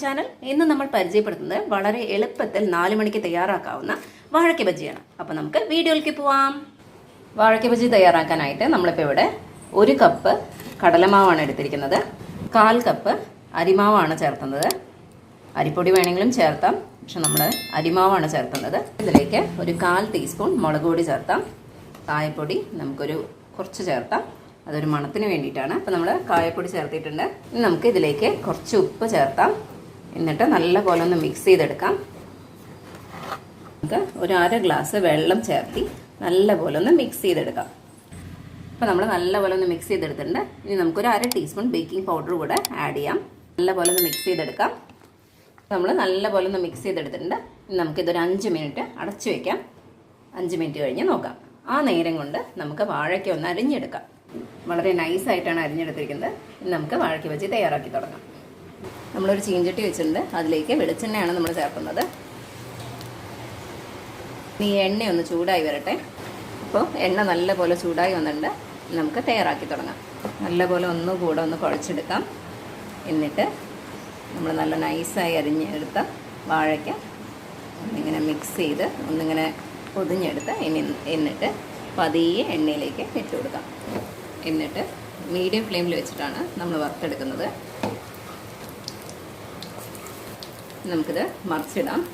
Channel ഇന്ന് നമ്മൾ പരിചയപ്പെടുത്തുന്നത് വളരെ എളുപ്പത്തിൽ നാല് മണിക്ക് തയ്യാറാക്കാവുന്ന വാഴയ്ക്ക ബജിയാണ്. അപ്പോൾ നമുക്ക് വീഡിയോയിലേക്ക് പോവാം. വാഴയ്ക്ക ബജി തയ്യാറാക്കാനായിട്ട് നമ്മളിപ്പോൾ ഇവിടെ ഒരു കപ്പ് കടലമാവാണ് എടുത്തിരിക്കുന്നത്. കാൽ കപ്പ് അരിമാവാണ് ചേർത്തുന്നത്. അരിപ്പൊടി വേണമെങ്കിലും ചേർത്താം. പക്ഷെ നമ്മൾ അരിമാവാണ് ചേർക്കുന്നത് ഇതിലേക്ക് ഒരു കാൽ ടീസ്പൂൺ മുളക് പൊടി ചേർത്താം. കായപ്പൊടി നമുക്കൊരു കുറച്ച് ചേർത്താം. അതൊരു മണത്തിന് വേണ്ടിയിട്ടാണ്. അപ്പോൾ നമ്മൾ കായപ്പൊടി ചേർത്തിട്ടുണ്ട്. ഇനി നമുക്ക് ഇതിലേക്ക് കുറച്ച് ഉപ്പ് ചേർത്താം എന്നിട്ട് നല്ല പോലെ ഒന്ന് മിക്സ് ചെയ്തെടുക്കാം. നമുക്ക് ഒരു അര ഗ്ലാസ് വെള്ളം ചേർത്തി നല്ല പോലെ ഒന്ന് മിക്സ് ചെയ്തെടുക്കാം. അപ്പോൾ നമ്മൾ നല്ല പോലെ ഒന്ന് മിക്സ് ചെയ്തെടുത്തിട്ടുണ്ട്. ഇനി നമുക്കൊരു അര ടീസ്പൂൺ ബേക്കിംഗ് പൗഡർ കൂടെ ആഡ് ചെയ്യാം. നല്ല പോലെ ഒന്ന് മിക്സ് ചെയ്തെടുക്കാം. നമ്മൾ നല്ല പോലെ ഒന്ന് മിക്സ് ചെയ്തെടുത്തിട്ടുണ്ട്. ഇനി നമുക്കിതൊരു അഞ്ച് മിനിറ്റ് അടച്ചു വയ്ക്കാം അഞ്ച് മിനിറ്റ് കഴിഞ്ഞ് നോക്കാം. ആ നേരം കൊണ്ട് നമുക്ക് വാഴയ്ക്ക ഒന്ന് അരിഞ്ഞെടുക്കാം. വളരെ നൈസായിട്ടാണ് അരിഞ്ഞെടുത്തിരിക്കുന്നത്. ഇനി നമുക്ക് വാഴയ്ക്ക് വെച്ച് തയ്യാറാക്കി തുടങ്ങാം. നമ്മളൊരു ചീഞ്ചട്ടി വെച്ചിട്ടുണ്ട്. അതിലേക്ക് വെളിച്ചെണ്ണയാണ് നമ്മൾ ചേർക്കുന്നത്. ഈ എണ്ണ ഒന്ന് ചൂടായി വരട്ടെ. അപ്പോൾ എണ്ണ നല്ലപോലെ ചൂടായി വന്നിട്ടുണ്ട്. നമുക്ക് തയ്യാറാക്കി തുടങ്ങാം. നല്ലപോലെ പോലെ ഒന്നുകൂടെ ഒന്ന് കുഴച്ചെടുക്കാം. എന്നിട്ട് നമ്മൾ നല്ല നൈസായി അരിഞ്ഞെടുത്ത വാഴയ്ക്ക ഒന്നിങ്ങനെ മിക്സ് ചെയ്ത് ഒന്നിങ്ങനെ പൊതിഞ്ഞെടുത്ത് എന്നിട്ട് പതിയെ എണ്ണയിലേക്ക് ഇട്ട് കൊടുക്കാം. എന്നിട്ട് മീഡിയം ഫ്ലെയിമിൽ വെച്ചിട്ടാണ് നമ്മൾ വറുത്തെടുക്കുന്നത്. നമുക്കിത് മറിച്ചിടാം.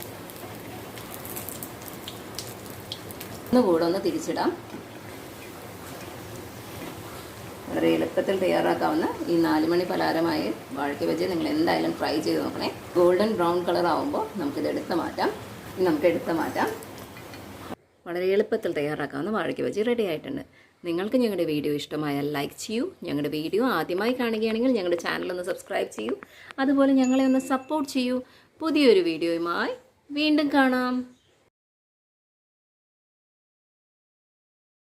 ഒന്ന് കൂടെ ഒന്ന് തിരിച്ചിടാം. വളരെ എളുപ്പത്തിൽ തയ്യാറാക്കാവുന്ന ഈ നാലുമണി പലഹാരമായി വാഴയ്ക്ക ബജി നിങ്ങൾ എന്തായാലും ട്രൈ ചെയ്ത് നോക്കണേ. ഗോൾഡൻ ബ്രൗൺ കളർ ആവുമ്പോൾ നമുക്കിത് എടുത്ത് മാറ്റാം. നമുക്ക് എടുത്ത് മാറ്റാം. വളരെ എളുപ്പത്തിൽ തയ്യാറാക്കാവുന്ന വാഴയ്ക്ക് ബജി റെഡി ആയിട്ടുണ്ട്. നിങ്ങൾക്ക് ഞങ്ങളുടെ വീഡിയോ ഇഷ്ടമായാൽ ലൈക്ക് ചെയ്യൂ. ഞങ്ങളുടെ വീഡിയോ ആദ്യമായി കാണുകയാണെങ്കിൽ ഞങ്ങളുടെ ചാനൽ ഒന്ന് സബ്സ്ക്രൈബ് ചെയ്യൂ. അതുപോലെ ഞങ്ങളെ ഒന്ന് സപ്പോർട്ട് ചെയ്യൂ. പുതിയൊരു വീഡിയോയുമായി വീണ്ടും കാണാം.